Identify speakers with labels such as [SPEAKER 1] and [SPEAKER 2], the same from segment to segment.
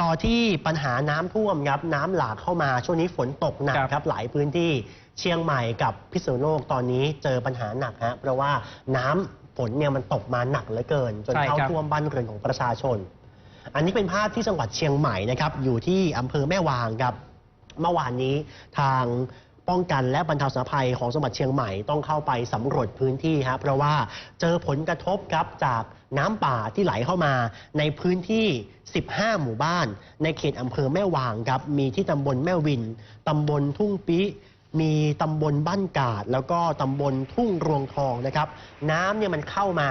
[SPEAKER 1] ต่อที่ปัญหาน้ำท่วมครับน้ำหลากเข้ามาช่วงนี้ฝนตกหนัก
[SPEAKER 2] ครับ
[SPEAKER 1] ครับหลายพื้นที่เชียงใหม่กับพิษณุโลกตอนนี้เจอปัญหาหนักฮะเพราะว่าน้ำฝนเนี่ยมันตกมาหนักเหลือเกิน จน
[SPEAKER 2] ใช่
[SPEAKER 1] เข้า
[SPEAKER 2] ครับ
[SPEAKER 1] ท่วมบ้านเรือนของประชาชน อันนี้เป็นภาพที่จังหวัดเชียงใหม่นะครับอยู่ที่อำเภอแม่วางครับเมื่อวานนี้ทาง ป้องกันและบรรเทาสาธารณภัยของจังหวัดเชียงใหม่ต้องเข้าไปสำรวจพื้นที่ฮะเพราะว่าเจอผลกระทบครับจากน้ำป่าที่ไหลเข้ามาในพื้นที่ 15 หมู่บ้าน ในเขตอำเภอแม่วางครับมีที่ตำบลแม่วินตำบลทุ่งปิมีตำบลบ้านกาด แล้วก็ตำบลทุ่งรวงทองนะครับน้ำเนี่ยมันเข้ามา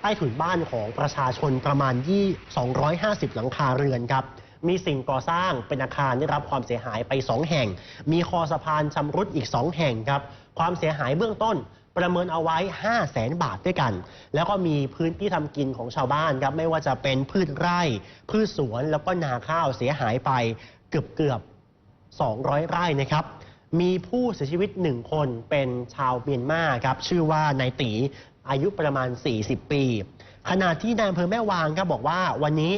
[SPEAKER 1] ใต้ถุนบ้านของประชาชนประมาณ 250 หลังคาเรือนครับ มีสิ่งก่อสร้างเป็นอาคารได้รับความเสียหายไป 2 แห่ง มีคอสะพานชำรุดอีก 2 แห่งครับ ความเสียหายเบื้องต้นประเมินเอาไว้ 5 0 0แสนบาทด้วยกัน แล้วก็มีพื้นที่ทำกินของชาวบ้านครับ ไม่ว่าจะเป็นพืชไร่ พืชสวนแล้วก็นาข้าวเสียหายไปเกือบเกือบๆ200 ไร่นะครับ มีผู้เสียชีวิตหนึ่งคนเป็นชาวเมียนมาครับ ชื่อว่านายตีอายุประมาณ 40 ปี ขณะที่นายอำเภอแม่วางครับบอกว่าวันนี้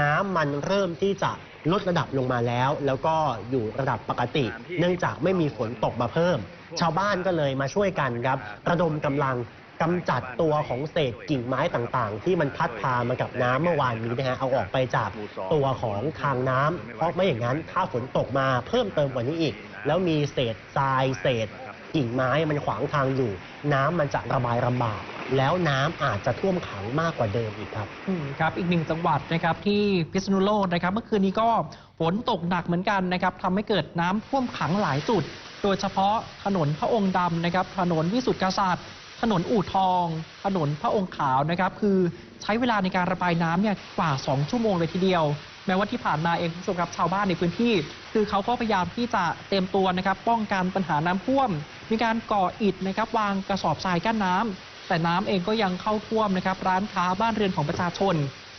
[SPEAKER 1] น้ำมันเริ่มที่จะลดระดับลงมาแล้ว แล้วก็อยู่ระดับปกติ เนื่องจากไม่มีฝนตกมาเพิ่ม ชาวบ้านก็เลยมาช่วยกันครับ ระดมกำลังกำจัดตัวของเศษกิ่งไม้ต่างๆ ที่มันพัดพามากับน้ำเมื่อวานนี้นะฮะเอาออกไปจากตัวของทางน้ำเพราะไม่อย่างนั้นถ้าฝนตกมาเพิ่มเติมกว่านี้อีก แล้วมีเศษทรายเศษ กิ่งไม้มันขวางทางอยู่ น้ำมันจะระบายลำบากแล้วน้ำอาจจะท่วมขังมากกว่าเดิมอีกครับ
[SPEAKER 2] อืมครับอีกหนึ่งจังหวัดนะครับที่พิษณุโลกนะครับเมื่อคืนนี้ก็ฝนตกหนักเหมือนกันนะครับทำให้เกิดน้ำท่วมขังหลายจุด โดยเฉพาะถนนพระองค์ดำนะครับ ถนนวิสุทธิกษัตริย์ ถนนอู่ทอง ถนนพระองค์ขาวนะครับ คือใช้เวลาในการระบายน้ำเนี่ยกว่า 2 ชั่วโมงเลยทีเดียว แม้ว่าที่ผ่านมาเองคุณผู้ชมครับชาวบ้านในพื้นที่ คือเขาก็พยายามที่จะเตรียมตัวนะครับ ป้องกันปัญหาน้ำท่วม มีการก่ออิฐนะครับวางกระสอบทรายกั้นน้ำแต่น้ำเองก็ยังเข้าท่วมนะครับร้านค้าบ้านเรือนของประชาชน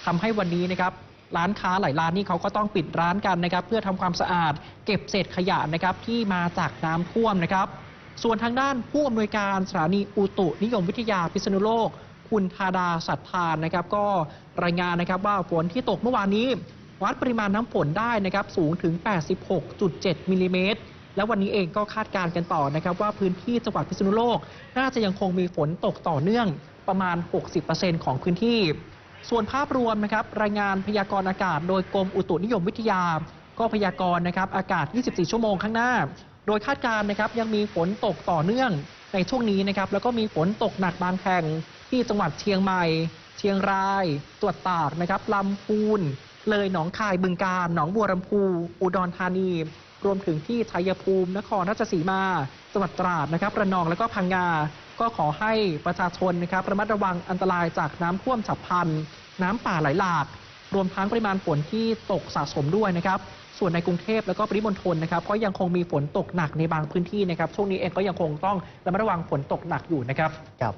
[SPEAKER 2] ทำให้วันนี้นะครับร้านค้าหลายร้านนี่เขาก็ต้องปิดร้านกันนะครับ เพื่อทำความสะอาด เก็บเศษขยะนะครับที่มาจากน้ำท่วมนะครับ ส่วนทางด้านผู้อำนวยการสถานีอุตุนิยมวิทยาพิษณุโลก คุณธาดาสัตธานนะครับ ก็รายงานนะครับว่าฝนที่ตกเมื่อวานนี้ วัดปริมาณน้ำฝนได้นะครับสูงถึง 86.7มิลลิเมตร แล้ววันนี้เองก็คาดการณ์กันต่อนะครับว่าพื้นที่จังหวัดพิษณุโลก น่าจะยังคงมีฝนตกต่อเนื่องประมาณ 60%ของพื้นที่ ส่วนภาพรวมนะครับรายงานพยากรณ์อากาศ โดยกรมอุตุนิยมวิทยา ก็พยากรณ์นะครับอากาศ 24 ชั่วโมงข้างหน้า โดยคาดการณ์นะครับยังมีฝนตกต่อเนื่องในช่วงนี้นะครับแล้วก็มีฝนตกหนักบางแห่งที่จังหวัดเชียงใหม่ เชียงรายตรวจตากนะครับลำพูน เลยหนองคายบึงกาฬหนองบัวลำพู อุดรธานี รวมถึงที่ชัยภูมินครราชสีมาจังหวัดตราดนะครับระนองและก็พังงา ก็ขอให้ประชาชนนะครับระมัดระวังอันตรายจากน้ำท่วมฉับพลัน น้ำป่าไหลหลาก รวมทั้งปริมาณฝนที่ตกสะสมด้วยนะครับส่วนในกรุงเทพแล้วก็ปริมณฑลนะครับก็ยังคงมีฝนตกหนักในบางพื้นที่นะครับช่วงนี้เองก็ยังคงต้องระมัดระวังฝนตกหนักอยู่นะครับ
[SPEAKER 1] ครับ